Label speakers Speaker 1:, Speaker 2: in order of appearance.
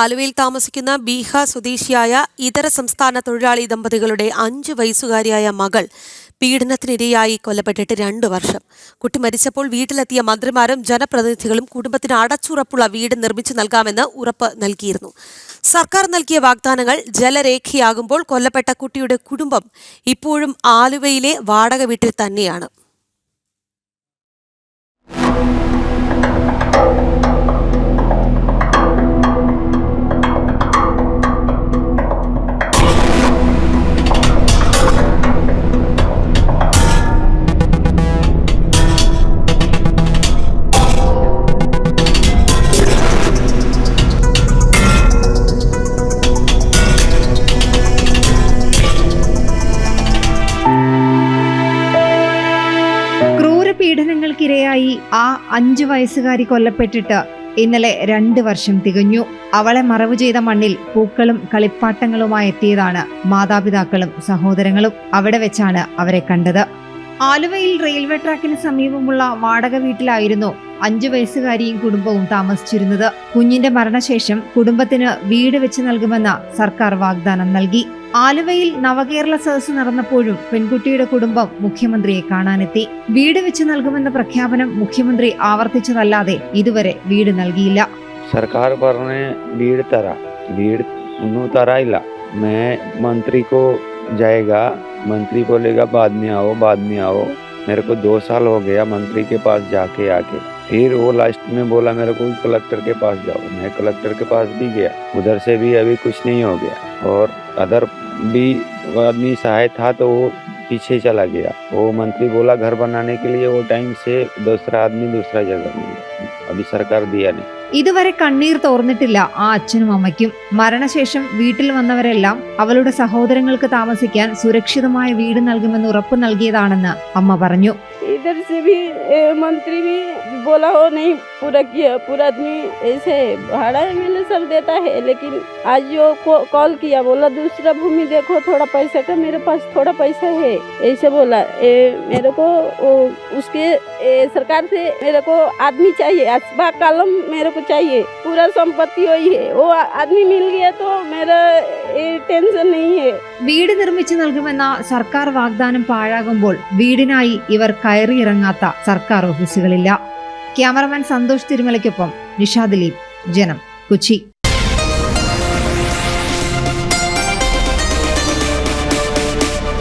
Speaker 1: ആലുവയിൽ താമസിക്കുന്ന ബീഹാർ സ്വദേശിയായ ഇതര സംസ്ഥാന തൊഴിലാളി ദമ്പതികളുടെ അഞ്ചു വയസ്സുകാരിയായ മകൾ പീഡനത്തിനിരയായി കൊല്ലപ്പെട്ടിട്ട് രണ്ടു വർഷം. കുട്ടി മരിച്ചപ്പോൾ വീട്ടിലെത്തിയ മന്ത്രിമാരും ജനപ്രതിനിധികളും കുടുംബത്തിന് അടച്ചുറപ്പുള്ള വീട് നിർമ്മിച്ചു നൽകാമെന്ന് ഉറപ്പ് നൽകിയിരുന്നു. സർക്കാർ നൽകിയ വാഗ്ദാനങ്ങൾ ജലരേഖയാകുമ്പോൾ കൊല്ലപ്പെട്ട കുട്ടിയുടെ കുടുംബം ഇപ്പോഴും ആലുവയിലെ വാടക വീട്ടിൽ തന്നെയാണ്.
Speaker 2: ക്രൂരപീഡനങ്ങൾക്കിരയായി ആ അഞ്ചു വയസ്സുകാരി കൊല്ലപ്പെട്ടിട്ട് ഇന്നലെ രണ്ട് വർഷം തികഞ്ഞു. അവളെ മറവു ചെയ്ത മണ്ണിൽ പൂക്കളും കളിപ്പാട്ടങ്ങളുമായി എത്തിയതാണ് മാതാപിതാക്കളും സഹോദരങ്ങളും. അവിടെ വെച്ചാണ് അവരെ കണ്ടത്. ആലുവയിൽ റെയിൽവേ ട്രാക്കിന് സമീപമുള്ള വാടക വീട്ടിലായിരുന്നു അഞ്ചു വയസ്സുകാരിയും കുടുംബവും താമസിച്ചിരുന്നത്. കുഞ്ഞിന്റെ മരണശേഷം കുടുംബത്തിന് വീട് വെച്ച് നൽകുമെന്ന സർക്കാർ വാഗ്ദാനം നൽകി. ആലുവയിൽ നവകേരള സദസ് നടന്നപ്പോഴും പെൺകുട്ടിയുടെ കുടുംബം മുഖ്യമന്ത്രിയെ കാണാനെത്തി വീട് വെച്ച് നൽകുമെന്ന പ്രഖ്യാപനം മുഖ്യമന്ത്രി ആവർത്തിച്ചതല്ലാതെ ഇതുവരെ വീട് നൽകിയില്ല
Speaker 3: सरकार पर ने लीड तरा लीड उन्हों तरा ही ला मैं मंत्री को जाएगा मंत्री बोलेगा बाद में आओ बाद में आओ मेरे को दो साल हो गया मंत्री के पास जाके आके फिर वो लास्ट में बोला मेरे को कलेक्टर के पास जाओ मैं कलेक्टर के पास भी गया उधर से भी अभी कुछ नहीं हो गया और अदर भी वो आदमी सहाय था तो वो पीछे चला गया वो मंत्री बोला घर बनाने के लिए वो टाइम से दूसरा आदमी दूसरा जगह मिला अभी सरकार दिया नहीं
Speaker 2: ഇതുവരെ കണ്ണീർ തോർന്നിട്ടില്ല ആ അച്ഛനും അമ്മയ്ക്കും മരണശേഷം വീട്ടിൽ വന്നവരെല്ലാം അവളുടെ സഹോദരങ്ങൾക്ക് താമസിക്കാൻ സുരക്ഷിതമായ വീട് നൽകുമെന്ന് ഉറപ്പു നൽകിയതാണെന്ന് അമ്മ പറഞ്ഞു
Speaker 4: इधर से भी ए, मंत्री भी बोला हो नहीं पूरा किया पूरा आदमी ऐसे भाड़ा एमएलए सब देता है लेकिन आज जो को- कॉल किया बोला दूसरा भूमि देखो थोड़ा पैसा का मेरे पास थोड़ा पैसा है ऐसे बोला ए, मेरे को वो, उसके ए, सरकार से मेरे को आदमी चाहिए असबा कलम मेरे को चाहिए पूरा संपत्ति वही है वो आ- आदमी मिल गया तो मेरा ए, टेंशन नहीं है
Speaker 2: വീട് നിർമ്മിച്ചു നൽകുമെന്ന സർക്കാർ വാഗ്ദാനം പാഴാകുമ്പോൾ വീടിനായി ഇവർ കയറിയിറങ്ങാത്ത സർക്കാർ ഓഫീസുകളില്ല ക്യാമറമാൻ സന്തോഷ് തിരുമലയ്ക്കൊപ്പം നിഷാദ് ജനം കൊച്ചി.